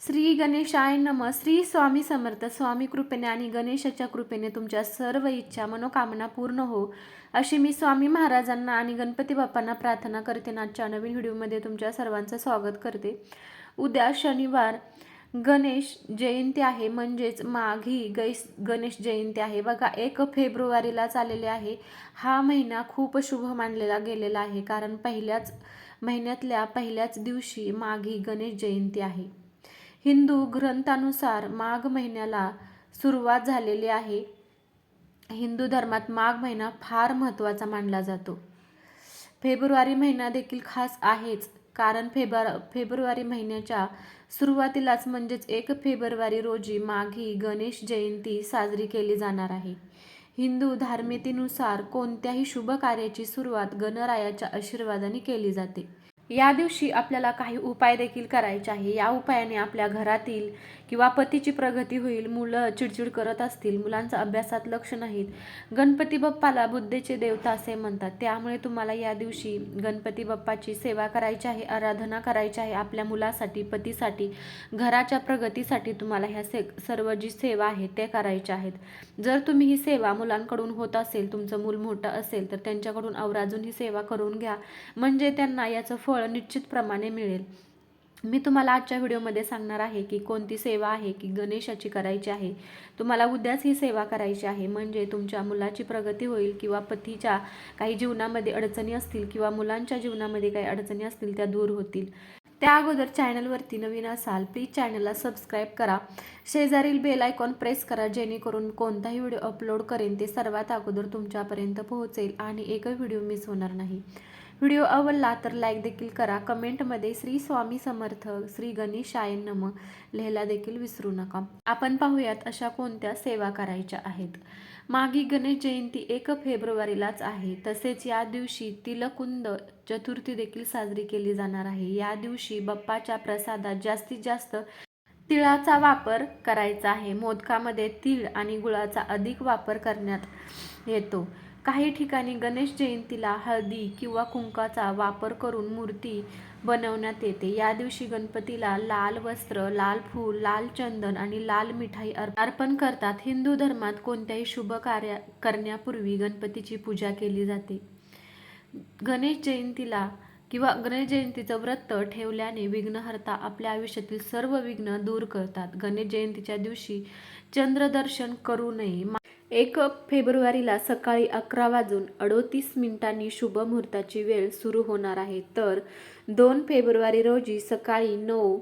श्री गणेशाय नम. श्री स्वामी समर्थ स्वामी कृपेने आणि गणेशाच्या कृपेने तुमच्या सर्व इच्छा मनोकामना पूर्ण हो. अशी मी स्वामी महाराजांना आणि गणपती बाप्पांना प्रार्थना करते आजच्या नवीन व्हिडिओमध्ये तुमच्या सर्वांचं स्वागत करते. उद्या शनिवार गणेश जयंती आहे. म्हणजेच माघी गैस गणेश जयंती आहे. बघा एक फेब्रुवारीला चाललेले आहे. हा महिना खूप शुभ मानलेला गेलेला आहे. कारण पहिल्याच महिन्यातल्या पहिल्याच दिवशी माघी गणेश जयंती आहे. हिंदू ग्रंथानुसार माघ महिन्याला सुरुवात झालेली आहे. हिंदू धर्मात माघ महिना फार महत्त्वाचा मानला जातो. फेब्रुवारी महिना देखील खास आहेच कारण फेब्र फेब्रुवारी महिन्याच्या सुरुवातीलाच म्हणजेच एक फेब्रुवारी रोजी माघी गणेश जयंती साजरी केली जाणार आहे. हिंदू धार्मिकतेनुसार कोणत्याही शुभ कार्याची सुरुवात गणरायाच्या आशीर्वादाने केली जाते. या दिवशी आपल्याला काही उपाय देखील करायचे आहे. या उपायाने आपल्या घरातील किंवा पतीची प्रगती होईल मुलं चिडचिड करत असतील मुलांचं अभ्यासात लक्ष नाहीत. गणपती बाप्पाला बुद्धेचे देवता असे म्हणतात. त्यामुळे तुम्हाला या दिवशी गणपती बाप्पाची सेवा करायची आहे आराधना करायची आहे. आपल्या मुलासाठी पतीसाठी घराच्या प्रगतीसाठी तुम्हाला ह्या से सर्व जी सेवा आहे ते करायच्या आहेत. जर तुम्ही ही सेवा मुलांकडून होत असेल तुमचं मूल मोठं असेल तर त्यांच्याकडून आवर्जून ही सेवा करून घ्या. म्हणजे त्यांना याचं फळ निश्चितप्रमाणे मिळेल. मी तुम्हाला आजच्या व्हिडिओमध्ये सांगणार आहे की कोणती सेवा आहे की गणेशाची करायची आहे. तुम्हाला उद्याच ही सेवा करायची आहे. म्हणजे तुमच्या मुलाची प्रगती होईल किंवा पतीच्या काही जीवनामध्ये अडचणी असतील किंवा मुलांच्या जीवनामध्ये काही अडचणी असतील त्या दूर होतील. त्या अगोदर चॅनलवरती नवीन असाल प्लीज चॅनलला सबस्क्राईब करा. शेजारील बेल आयकॉन प्रेस करा जेणेकरून कोणताही व्हिडिओ अपलोड करेन ते सर्वात अगोदर तुमच्यापर्यंत पोहोचेल आणि एकही व्हिडिओ मिस होणार नाही. व्हिडिओ आवडला तर लाईक देखील करा. कमेंटमध्ये श्री स्वामी समर्थ श्री गणेशाय नम लिहायला देखील विसरू नका. आपण पाहूयात अशा कोणत्या सेवा करायच्या आहेत. मागी गणेश जयंती एक फेब्रुवारीलाच आहे. तसेच या दिवशी तिलकुंद चतुर्थी देखील साजरी केली जाणार आहे. या दिवशी बाप्पाच्या प्रसादात जास्तीत जास्त तिळाचा वापर करायचा आहे. मोदकामध्ये तीळ आणि गुळाचा अधिक वापर करण्यात येतो. काही ठिकाणी गणेश जयंतीला हळदी किंवा कुंकाचा वापर करून मूर्ती बनवण्यात येते. या दिवशी गणपतीला लाल वस्त्र लाल फूल लाल चंदन आणि लाल मिठाई अर्पण करतात. हिंदू धर्मात कोणत्याही शुभ कार्य करण्यापूर्वी गणपतीची पूजा केली जाते. गणेश जयंतीला किंवा गणेश जयंतीचं व्रत ठेवल्याने विघ्नहर्ता आपल्या आयुष्यातील सर्व विघ्न दूर करतात. गणेश जयंतीच्या दिवशी चंद्रदर्शन करू नये. एक फेब्रुवारीला सकाळी अकरा वाजून अडोतीस मिनिटांनी शुभ मुहूर्ताची वेळ सुरू होणार आहे. तर दोन फेब्रुवारी रोजी सकाळी नऊ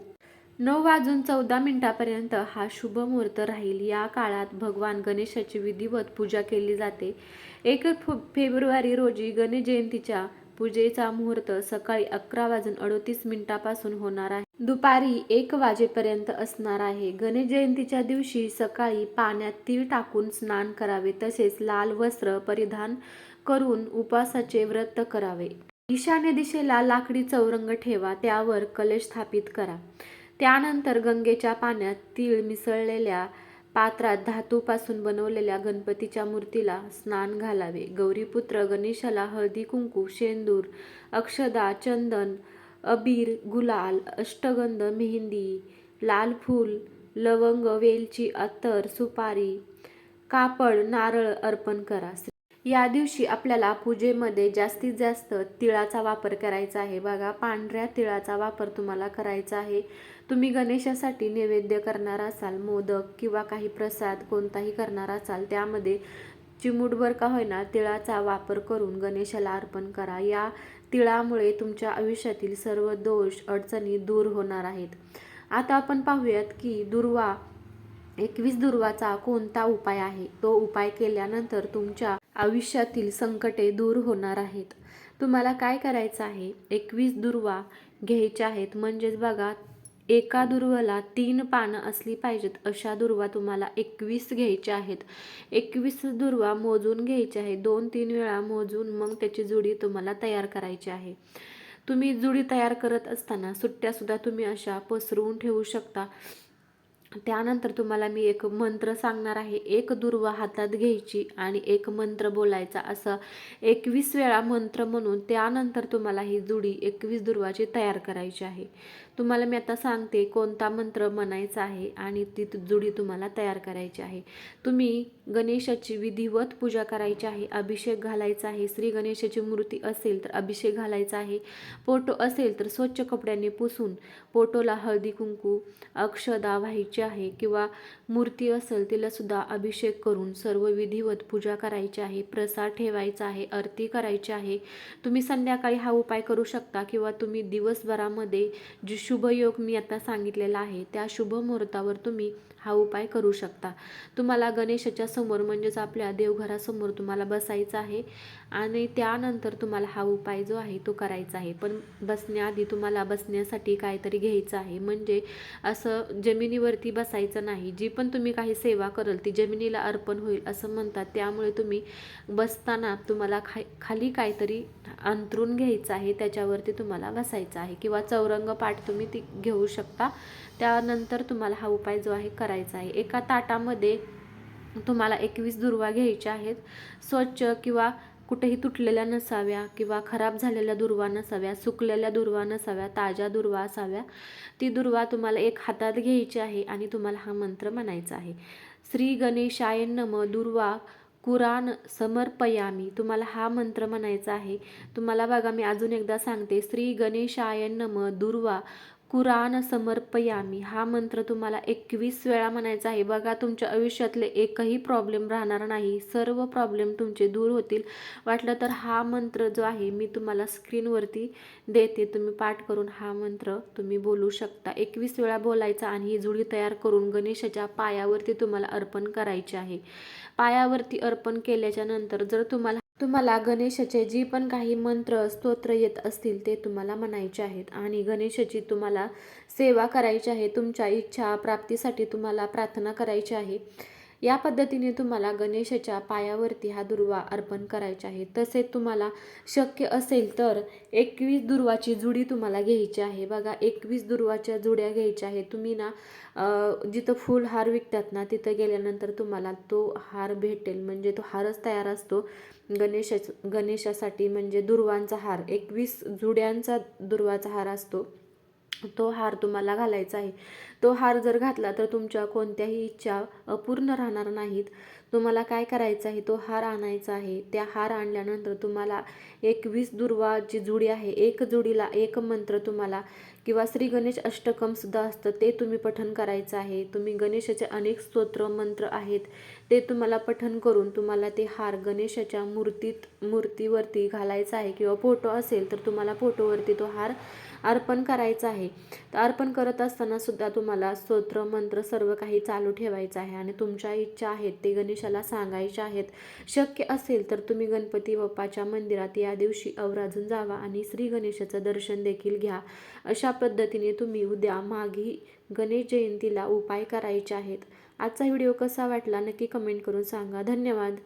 नऊ वाजून चौदा मिनिटापर्यंत हा शुभ मुहूर्त राहील. या काळात भगवान गणेशाची विधिवत पूजा केली जाते. एक फेब्रुवारी रोजी गणेश जयंतीच्या पूजेचा मुहूर्त सकाळी अकरा वाजून अडोतीस मिनिटापासून होणार आहे. दुपारी एक वाजेपर्यंत असणार आहे. गणेश जयंतीच्या दिवशी सकाळी पाण्यात तीळ टाकून स्नान करावे तसेच लाल वस्त्र परिधान करून उपवासाचे व्रत करावे. ईशान्य दिशेला लाकडी चौरंग ठेवा त्यावर कलश स्थापित करा. त्यानंतर गंगेच्या पाण्यात तीळ मिसळलेल्या पात्रात धातूपासून बनवलेल्या गणपतीच्या मूर्तीला स्नान घालावे. गौरीपुत्र गणेशाला हळदी कुंकू शेंदूर अक्षदा चंदन अबीर गुलाल अष्टगंध मेहंदी लाल फूल लवंग वेलची अत्तर सुपारी कापड नारळ अर्पण करा. या दिवशी आपल्याला पूजेमध्ये जास्तीत जास्त तिळाचा वापर करायचा आहे. बघा पांढऱ्या तिळाचा वापर तुम्हाला करायचा आहे. तुम्ही गणेशासाठी नैवेद्य करणार असाल मोदक किंवा काही प्रसाद कोणताही करणार असाल त्यामध्ये चिमूटभर का होईना तिळाचा वापर करून गणेशाला अर्पण करा. या तिळामुळे तुमच्या आयुष्यातील सर्व दोष अडचणी दूर होणार आहेत. आता आपण पाहूयात की दुर्वा एकवीस दुर्वाचा कोणता उपाय आहे? तो उपाय केल्यानंतर तुमच्या आयुष्यातील संकटे दूर होणार आहेत. तुम्हाला काय करायचं आहे? एकवीस दुर्वा घ्यायच्या आहेत. म्हणजेच बघा एका दुर्वाला तीन पानं असली पाहिजेत अशा दुर्वा तुम्हाला एकवीस घ्यायच्या आहेत. एकवीस दुर्वा मोजून घ्यायच्या आहे दोन तीन वेळा मोजून मग त्याची जुडी तुम्हाला तयार करायची आहे. तुम्ही जुडी तयार करत असताना सुट्ट्यासुद्धा तुम्ही अशा पसरवून ठेवू शकता. त्यानंतर तुम्हाला मी एक मंत्र सांगणार आहे. एक दुर्वा हातात घ्यायची आणि एक मंत्र बोलायचा. असं एकवीस वेळा मंत्र म्हणून त्यानंतर तुम्हाला ही जुडी एकवीस दुर्वाची तयार करायची आहे. तुम्हाला मी आता सांगते कोणता मंत्र म्हणायचा आहे आणि ती जुडी तुम्हाला तयार करायची आहे. तुम्ही गणेशाची विधिवत पूजा करायची आहे. अभिषेक घालायचा आहे. श्री गणेशाची मूर्ती असेल तर अभिषेक घालायचा आहे. पोटो असेल तर स्वच्छ कपड्याने पुसून पोटोला हळदी कुंकू अक्षदा व्हायची आहे किंवा मूर्ती असेल तिलासुद्धा अभिषेक करून सर्व विधिवत पूजा करायची आहे प्रसाद ठेवायचा आहे आरती करायची आहे. तुम्ही संध्याकाळी हा उपाय करू शकता किंवा तुम्ही दिवसभरामध्ये जे शुभयोग मी आता सांगितलेला आहे त्या शुभ मुहूर्तावर तुम्ही हा उपाय करू शकता. तुम्हाला गणेशाच्या समोर म्हणजेच आपल्या देवघरासमोर तुम्हाला बसायचं आहे आणि त्यानंतर तुम्हाला हा उपाय जो आहे तो करायचा आहे. पण बसण्याआधी तुम्हाला बसण्यासाठी काहीतरी घ्यायचं आहे. म्हणजे असं जमिनीवरती बसायचं नाही. जी पण तुम्ही काही सेवा कराल ती जमिनीला अर्पण होईल असं म्हणतात. त्यामुळे तुम्ही बसताना तुम्हाला खा खाली काहीतरी अंतरून घ्यायचं आहे त्याच्यावरती तुम्हाला बसायचं आहे किंवा चौरंग पाठ तुम्ही ती घेऊ शकता. त्यानंतर तुम्हाला हा उपाय जो आहे करायचा आहे. एका ताटामध्ये तुम्हाला एकवीस दुर्वा घ्यायच्या आहेत. स्वच्छ किंवा कुठेही तुटलेल्या नसाव्या किंवा खराब झालेल्या दुर्वा नसाव्या सुकलेल्या दुर्वा नसाव्या ताज्या दुर्वा असाव्या ती दुर्वा तुम्हाला एक हातात घ्यायची आहे आणि तुम्हाला हा मंत्र म्हणायचा आहे. श्री गणेशाय नम दुर्वा कुराण समर्पयामी. तुम्हाला हा मंत्र म्हणायचा आहे. तुम्हाला बघा मी अजून एकदा सांगते. श्री गणेशाय नम दुर्वा कुराण समर्पयामी. हा मंत्र तुम्हाला एकवीस वेळा म्हणायचा आहे. बघा तुमच्या आयुष्यातले एकही प्रॉब्लेम राहणार नाही. सर्व प्रॉब्लेम तुमचे दूर होतील. वाटलं तर हा मंत्र जो आहे मी तुम्हाला स्क्रीनवरती देते. तुम्ही पाठ करून हा मंत्र तुम्ही बोलू शकता. एकवीस वेळा बोलायचा आणि ही जुडी तयार करून गणेशाच्या पायावरती तुम्हाला अर्पण करायची आहे. पायावरती अर्पण केल्याच्यानंतर जर तुम्हाला तुम्हाला गणेशाचे जी पण काही मंत्र स्तोत्र येत असतील ते तुम्हाला म्हणायचे आहेत. आणि गणेशाची तुम्हाला सेवा करायची आहे तुमच्या इच्छा प्राप्तीसाठी तुम्हाला प्रार्थना करायची आहे. या पद्धतीने तुम्हाला गणेशाच्या पायावरती हा दुर्वा अर्पण करायचा आहे. तसेच तुम्हाला शक्य असेल तर एकवीस दुर्वाची जुडी तुम्हाला घ्यायची आहे. बघा एकवीस दुर्वाच्या जुड्या घ्यायच्या आहे तुम्ही ना जिथं फुल हार विकतात ना तिथं गेल्यानंतर तुम्हाला तो हार भेटेल. म्हणजे तो हारच तयार असतो. गणेशा गणेशासाठी म्हणजे दुर्वांचा हार एकवीस जुड्यांचा दुर्वाचा हार असतो. तो हार तुम्हाला घालायचा आहे. तो हार जर घातला तर तुमच्या कोणत्याही इच्छा अपूर्ण राहणार नाहीत. तुम्हाला काय करायचं आहे? तो हार आणायचा आहे. त्या हार आणल्यानंतर तुम्हाला एकवीस दुर्वाची जुडी आहे. एक जुडीला एक मंत्र तुम्हाला किंवा श्री गणेश अष्टकम सुद्धा असतं. ते तुम्ही पठन करायचं आहे. तुम्ही गणेशाचे अनेक स्तोत्र मंत्र आहेत. ते तुम्हाला पठन करून तुम्हाला ते हार गणेशाच्या मूर्तीत मूर्तीवरती घालायचा आहे किंवा फोटो असेल तर तुम्हाला फोटोवरती तो हार अर्पण करायचं आहे. तर अर्पण करत असताना सुद्धा तुम्हाला स्तोत्र मंत्र सर्व काही चालू ठेवायचं आहे आणि तुमच्या इच्छा आहेत ते गणेशाला सांगायच्या आहेत. शक्य असेल तर तुम्ही गणपती बाप्पाच्या मंदिरात या दिवशी अवराजून जावा आणि श्री गणेशाचं दर्शन देखील घ्या. अशा पद्धतीने तुम्ही उद्या माघी गणेश जयंतीला उपाय करायचे आहेत. आजचा व्हिडिओ कसा वाटला नक्की कमेंट करून सांगा. धन्यवाद.